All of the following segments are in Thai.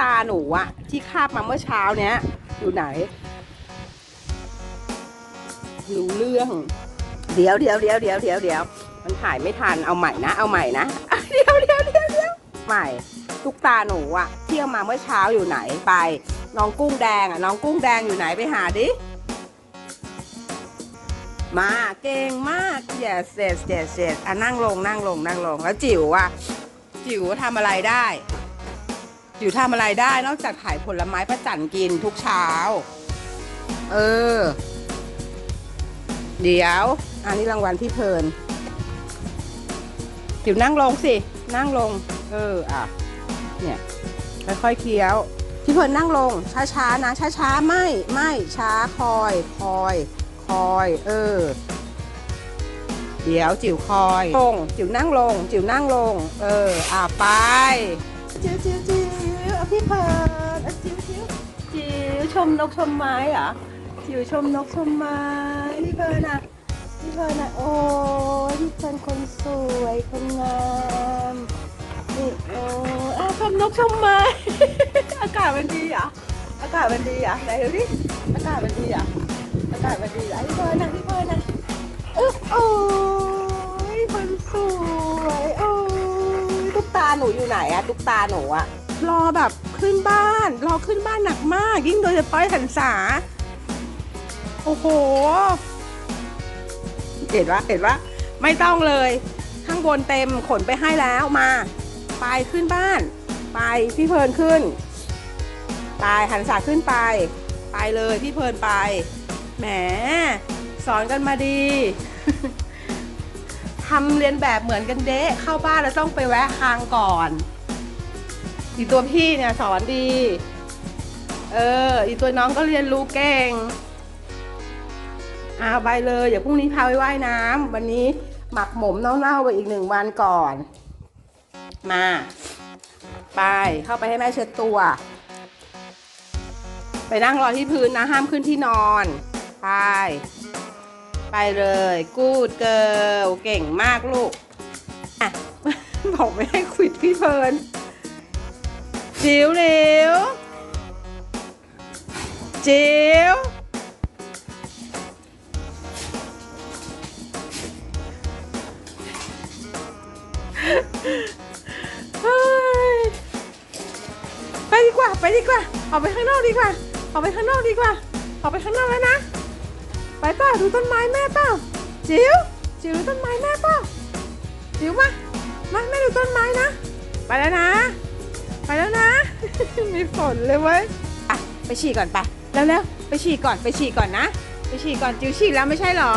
ตาหนูอะที่คาบมาเมื่อเช้าเนี้ย อยู่ไหนรู้เรื่อง เดี๋ยวเดี๋ยวเดี๋ยวเดี๋ยวเดี๋ยวเดี๋ยวมันถ่ายไม่ทันเอาใหม่นะ เอาใหม่นะเดี๋ยวเดี๋ยวเดี๋ยวเดี๋ยวใหม่ตุ๊กตาหนูอะเที่เอามาเมื่อเช้าอยู่ไหนไปน้องกุ้งแดงอะน้องกุ้งแดงอยู่ไหนไปหาดิมาเก่งมาก yes yes yes yes อะนั่งลงนั่งลงนั่งลงแล้วจิ๋วอะจิ๋วทำอะไรได้ จิ๋วทำอะไรได้นอกจากขายผลไม้ประจันกินทุกเช้า เออ เดี๋ยว อันนี้รางวัลพี่เพลินจิ๋วนั่งลงสิ นั่งลง เออ อะ เนี่ยค่อยๆเคี้ยว พี่เพลินนั่งลง ช้าๆนะ ช้าๆ ไม่ ไม่ ช้าคอย คอย คอย เออ เดี๋ยวจิ๋วคอย ลง จิ๋วนั่งลง จิ๋วนั่งลง เออ อะไป จิ๋วจิ๋วจิ๋ว พี่เพลินเอาจิ๋วจิ๋วจิ๋วชมนกชมไม้เหรอจิ๋วชมนกชมไม้พี่เพลินอะพี่เพลินอะโอ้ยพี่เพลินคนสวยคนงามนี่โอ้อาชมนกชมไม้อากาศมันดีอะอากาศมันดีอะไหนดูดิอากาศมันดีอะอากาศมันดีอะพี่เพลินนะพี่เพลินนะเออโอ้ยคนสวยโอ้ยตุ๊กตาหนูอยู่ไหนอะตุ๊กตาหนูอะ รอแบบขึ้นบ้าน รอขึ้นบ้านหนักมาก ยิ่งโดยเฉพาะหันษา โอ้โหเห็นว่าเห็นว่าไม่ต้องเลย ข้างบนเต็มขนไปให้แล้วมา ไปขึ้นบ้าน ไปพี่เพลินขึ้น ไปหันษาขึ้นไป ไปเลยพี่เพลินไป แหม สอนกันมาดีทำเรียนแบบเหมือนกันเดะเข้าบ้านแล้วต้องไปแวะคางก่อน อีตัวพี่เนี่ยสอนดี เออ อีตัวน้องก็เรียนรู้เก่งเอาไปเลยเดี๋ยวพรุ่งนี้พาไปว่ายน้ำวันนี้หมักหมมเน่าๆไปอีกหนึ่งวันก่อน มา ไปเข้าไปให้แม่เช็ดตัว ไปนั่งรอที่พื้นนะห้ามขึ้นที่นอน ไป ไปเลย กูดเกิลเก่งมากลูก อะ บอกไม่ให้ควิดพี่เพลิน จิ๋วเหลวจิ๋วเฮ้ยไปดีกว่า ไปดีกว่า ออกไปข้างนอกดีกว่า ออกไปข้างนอกดีกว่า ออกไปข้างนอกแล้วนะ ไปเปล่าดูต้นไม้แม่เปล่า จิ๋ว จิ๋วดูต้นไม้แม่เปล่า จิ๋วมา มาแม่ดูต้นไม้นะ ไปแล้วนะ ไปแล้วนะ มีฝนเลยเว้ยอะไปฉี่ก่อนไปแล้วแล้วไปฉี่ก่อนไปฉี่ก่อนนะ ไปฉี่ก่อนจิ๋วฉี่แล้วไม่ใช่หรอ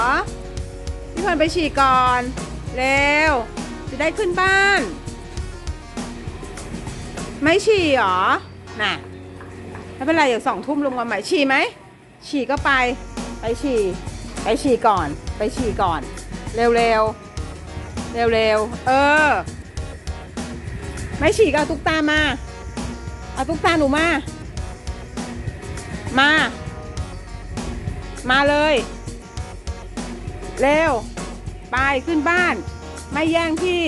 พี่พลไปฉี่ก่อนเร็วจะได้ขึ้นบ้าน ไม่ฉี่หรอน่ะไม่เป็นไรเดี๋ยวสองทุ่มลงมาใหม่ฉี่ไหมฉี่ก็ไป ไปฉี่ไปฉี่ก่อน ไปฉี่ก่อน เร็วเร็วเร็วเร็วเออ ไม่ฉี่ก็เอาตุ๊กตามา เอาตุ๊กตาหนูมา มา มาเลย เร็ว ไปขึ้นบ้าน ไม่แย่งพี่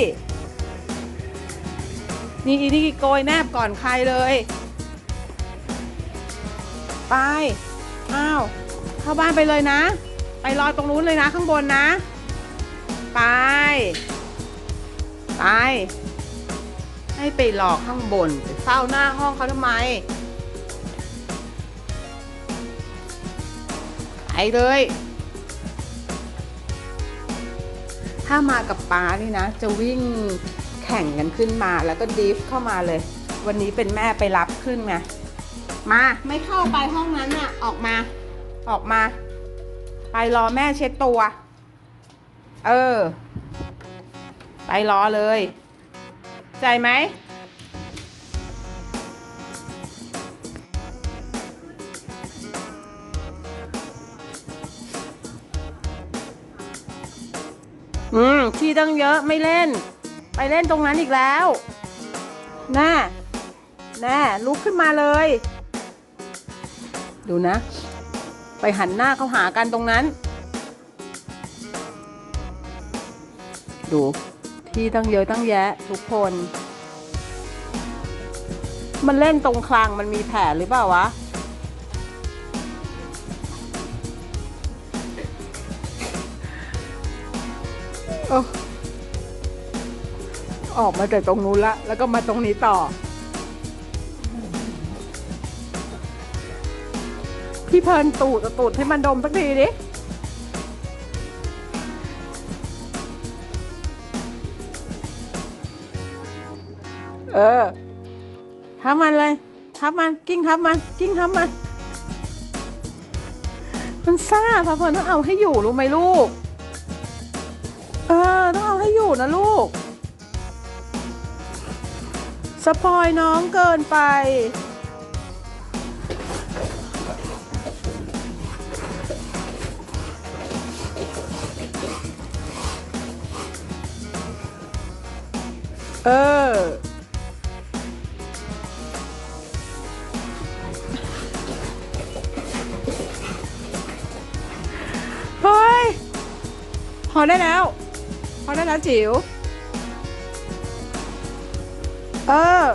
นี่อีนี่โกยแนบก่อนใครเลย ไป อ้าว เข้าบ้านไปเลยนะ ไปรอตรงนู้นเลยนะข้างบนนะ ไป ไป ให้ไปรอข้างบนไปเฝ้าหน้าห้องเขาทำไม ไปเลย ถ้ามากับป้านี่นะ จะวิ่งแข่งกันขึ้นมาแล้วก็ดิฟเข้ามาเลย วันนี้เป็นแม่ไปรับขึ้นไงมาไม่เข้าไปห้องนั้นอะออกมา ออกมา ไปรอแม่เช็ดตัว เออ ไปรอเลย ใจไหมอืมที่ตั้งเยอะไม่เล่น ไปเล่นตรงนั้นอีกแล้วแน่แน่ลุกขึ้นมาเลย ดูนะ ไปหันหน้าเข้าหากันตรงนั้น ดู ที่ตั้งเยอะตั้งแยะทุกคน มันเล่นตรงคลางมันมีแผลหรือเปล่าวะ โอ้ออกมาจากตรงนู้นละ แล้วก็มาตรงนี้ต่อ พี่เพลินตูดตูดให้มันดมสักทีดิ เออทับมันเลยทับมันกิ้งทับมันกิ้งทับมัน มันซ่าพะเพลินต้องเอาให้อยู่รู้ไหมลูก เออต้องเอาให้อยู่นะลูก สปอยน้องเกินไปเออ อได้แล้ว พอได้แล้วจิ๋วเออ